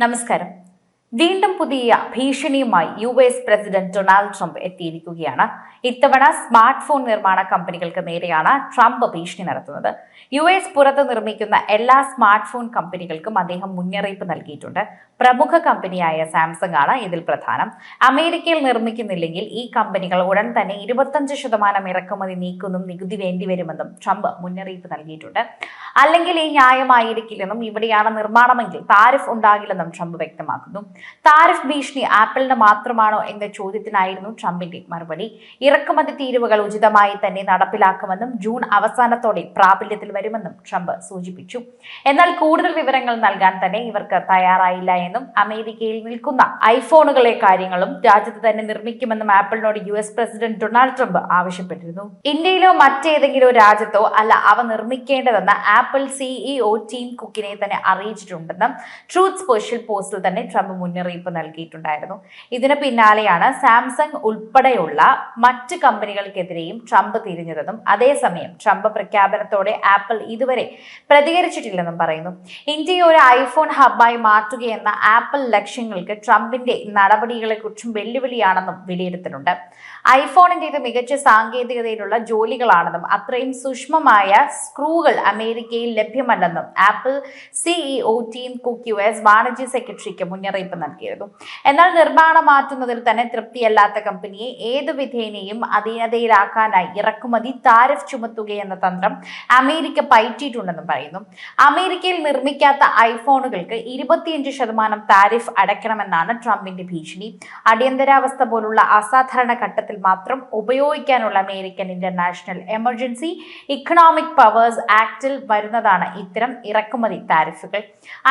നമസ്കാരം. വീണ്ടും പുതിയ ഭീഷണിയുമായി U S president Donald Trump എത്തിയിരിക്കുകയാണ്. ഇത്തവണ സ്മാർട്ട് ഫോൺ നിർമ്മാണ കമ്പനികൾക്ക് നേരെയാണ് ട്രംപ് ഭീഷണി നടത്തുന്നത്. യു എസ് പുറത്ത് നിർമ്മിക്കുന്ന എല്ലാ സ്മാർട്ട് ഫോൺ കമ്പനികൾക്കും അദ്ദേഹം മുന്നറിയിപ്പ് നൽകിയിട്ടുണ്ട്. പ്രമുഖ കമ്പനിയായ സാംസങ് ആണ് ഇതിൽ പ്രധാനം. അമേരിക്കയിൽ നിർമ്മിക്കുന്നില്ലെങ്കിൽ ഈ കമ്പനികൾ ഉടൻ തന്നെ ഇരുപത്തഞ്ച് ശതമാനം ഇറക്കുമതി നീക്കുന്നും നികുതി വേണ്ടിവരുമെന്നും ട്രംപ് മുന്നറിയിപ്പ് നൽകിയിട്ടുണ്ട്. അല്ലെങ്കിൽ ഈ ന്യായമായിരിക്കില്ലെന്നും ഇവിടെയാണ് നിർമ്മാണമെങ്കിൽ താരിഫ് ഉണ്ടാകില്ലെന്നും ട്രംപ് വ്യക്തമാക്കുന്നു. താരിഫ് ഭീഷണി ആപ്പിളിന് മാത്രമാണോ എന്ന ചോദ്യത്തിനായിരുന്നു ട്രംപിന്റെ മറുപടി. ഇറക്കുമതി തീരുവകൾ ഉചിതമായി തന്നെ നടപ്പിലാക്കുമെന്നും ജൂൺ അവസാനത്തോടെ പ്രാബല്യത്തിൽ വരുമെന്നും ട്രംപ് സൂചിപ്പിച്ചു. എന്നാൽ കൂടുതൽ വിവരങ്ങൾ നൽകാൻ തന്നെ ഇവർക്ക് തയ്യാറായില്ല എന്നും അമേരിക്കയിൽ നിൽക്കുന്ന ഐഫോണുകളെ കാര്യങ്ങളും രാജ്യത്ത് തന്നെ നിർമ്മിക്കുമെന്നും ആപ്പിളിനോട് U S president Donald Trump ആവശ്യപ്പെട്ടിരുന്നു. ഇന്ത്യയിലോ മറ്റേതെങ്കിലും രാജ്യത്തോ അല്ല അവ നിർമ്മിക്കേണ്ടതെന്ന് ആപ്പിൾ സിഇഒ ടീം കുക്കിനെ തന്നെ അറിയിച്ചിട്ടുണ്ടെന്നും ട്രൂത്ത് സ്പെഷ്യൽ പോസ്റ്റിൽ തന്നെ ട്രംപ് മുന്നറിയിപ്പ് നൽകിയിട്ടുണ്ടായിരുന്നു. ഇതിന് പിന്നാലെയാണ് സാംസങ് ഉൾപ്പെടെയുള്ള മറ്റ് കമ്പനികൾക്കെതിരെയും ട്രംപ് തിരിഞ്ഞതെന്നും അതേസമയം ട്രംപ് പ്രഖ്യാപനത്തോടെ ആപ്പിൾ ഇതുവരെ പ്രതികരിച്ചിട്ടില്ലെന്നും പറയുന്നു. ഇന്ത്യയെ ഒരു ഐഫോൺ ഹബ്ബായി മാറ്റുകയെന്ന ആപ്പിൾ ലക്ഷ്യങ്ങൾക്ക് ട്രംപിന്റെ നടപടികളെക്കുറിച്ചും വെല്ലുവിളിയാണെന്നും വിലയിരുത്തലുണ്ട്. ഐഫോണിന്റെ ഇത് മികച്ച സാങ്കേതികതയിലുള്ള ജോലികളാണെന്നും അത്രയും സൂക്ഷ്മമായ സ്ക്രൂകൾ അമേരിക്കയിൽ ലഭ്യമല്ലെന്നും Apple CEO Tim Cook U S വാണിജ്യ സെക്രട്ടറിക്ക് മുന്നറിയിപ്പ് നൽകിയിരുന്നു. എന്നാൽ നിർമ്മാണം മാറ്റുന്നതിൽ തന്നെ തൃപ്തിയല്ലാത്ത കമ്പനിയെ ഏതു വിധേനയും അധീനതയിലാക്കാനായി ഇറക്കുമതി താരിഫ് ചുമത്തുകയെന്ന തന്ത്രം അമേരിക്ക പയറ്റിയിട്ടുണ്ടെന്നും പറയുന്നു. അമേരിക്കയിൽ നിർമ്മിക്കാത്ത ഐഫോണുകൾക്ക് ഇരുപത്തിയഞ്ച് ശതമാനം താരിഫ് അടയ്ക്കണമെന്നാണ് ട്രംപിന്റെ ഭീഷണി. അടിയന്തരാവസ്ഥ പോലുള്ള അസാധാരണ ഘട്ടത്തിൽ മാത്രം ഉപയോഗിക്കാനുള്ള American international emergency economic powers ആക്ടിൽ വരുന്നതാണ് ഇത്തരം ഇറക്കുമതി താരിഫുകൾ.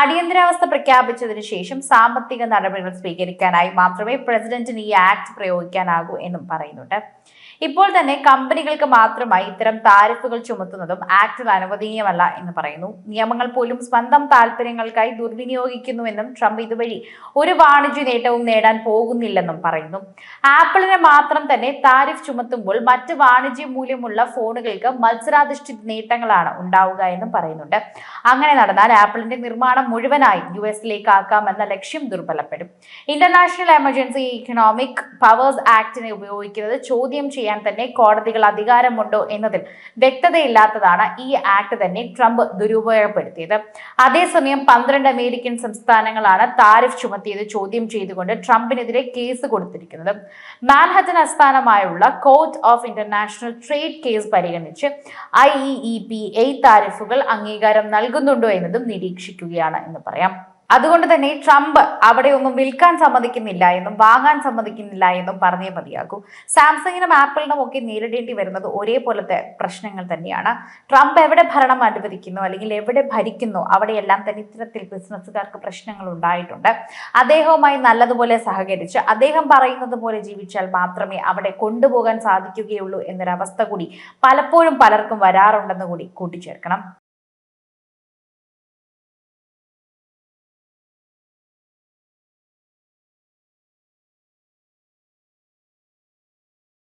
അടിയന്തരാവസ്ഥ പ്രഖ്യാപിച്ചതിന് ശേഷം സാമ്പത്തിക നടപടികൾ സ്വീകരിക്കാനായി മാത്രമേ പ്രസിഡന്റിന് ഈ ആക്ട് പ്രയോഗിക്കാനാകൂ എന്നും പറയുന്നുണ്ട്. ഇപ്പോൾ തന്നെ കമ്പനികൾക്ക് മാത്രമായി ഇത്തരം താരിഫുകൾ ചുമത്തുന്നതും ആക്ടിൽ അനുവദനീയമല്ല എന്ന് പറയുന്നു. നിയമങ്ങൾ പോലും സ്വന്തം താല്പര്യങ്ങൾക്കായി ദുർവിനിയോഗിക്കുന്നുവെന്നും ട്രംപ് ഇതുവഴി ഒരു വാണിജ്യ നേട്ടവും നേടാൻ പോകുന്നില്ലെന്നും പറയുന്നു. ആപ്പിളിന് മാത്രം തന്നെ താരിഫ് ചുമത്തുമ്പോൾ മറ്റ് വാണിജ്യ മൂല്യമുള്ള ഫോണുകൾക്ക് മത്സരാധിഷ്ഠിത നേട്ടങ്ങളാണ് ഉണ്ടാവുക എന്നും പറയുന്നുണ്ട്. അങ്ങനെ നടന്നാൽ ആപ്പിളിന്റെ നിർമ്മാണം മുഴുവനായി യു എസിലേക്ക് ആക്കാമെന്ന ലക്ഷ്യം ദുർബലപ്പെടും ഇന്റർനാഷണൽ എമർജൻസി ഇക്കണോമിക് പവേഴ്സ് ആക്ടിനെ ഉപയോഗിക്കുന്നത് ചോദ്യം ചെയ്യാൻ തന്നെ കോടതികൾ അധികാരമുണ്ടോ എന്നതിൽ വ്യക്തതയില്ലാത്തതാണ് ഈ ആക്ട് തന്നെ ട്രംപ് ദുരുപയോഗപ്പെടുത്തിയത്. അതേസമയം പന്ത്രണ്ട് അമേരിക്കൻ സംസ്ഥാനങ്ങളാണ് താരിഫ് ചുമത്തിയത് ചോദ്യം ചെയ്തുകൊണ്ട് ട്രംപിനെതിരെ കേസ് കൊടുത്തിരിക്കുന്നത്. മാൻഹത്തൻ ആസ്ഥാനമായുള്ള court of international trade case പരിഗണിച്ച് ഐ ഇ പി എ താരിഫുകൾ അംഗീകാരം നൽകുന്നുണ്ടോ എന്നതും നിരീക്ഷിക്കുകയാണ് എന്ന് പറയാം. അതുകൊണ്ട് തന്നെ ട്രംപ് അവിടെ ഒന്നും വിൽക്കാൻ സമ്മതിക്കുന്നില്ല എന്നും വാങ്ങാൻ സമ്മതിക്കുന്നില്ല എന്നും പറഞ്ഞേ മതിയാകൂ. സാംസങ്ങിനും ആപ്പിളിനും ഒക്കെ നേരിടേണ്ടി വരുന്നത് ഒരേപോലത്തെ പ്രശ്നങ്ങൾ തന്നെയാണ്. ട്രംപ് എവിടെ ഭരണം അനുവദിക്കുന്നു അല്ലെങ്കിൽ എവിടെ ഭരിക്കുന്നു അവിടെയെല്ലാം തന്നെ ഇത്തരത്തിൽ ബിസിനസ്സുകാർക്ക് പ്രശ്നങ്ങൾ ഉണ്ടായിട്ടുണ്ട്. അദ്ദേഹവുമായി നല്ലതുപോലെ സഹകരിച്ച് അദ്ദേഹം പറയുന്നത് പോലെ ജീവിച്ചാൽ മാത്രമേ അവിടെ കൊണ്ടുപോകാൻ സാധിക്കുകയുള്ളൂ എന്നൊരവസ്ഥ കൂടി പലപ്പോഴും പലർക്കും വരാറുണ്ടെന്ന് കൂടി കൂട്ടിച്ചേർക്കണം.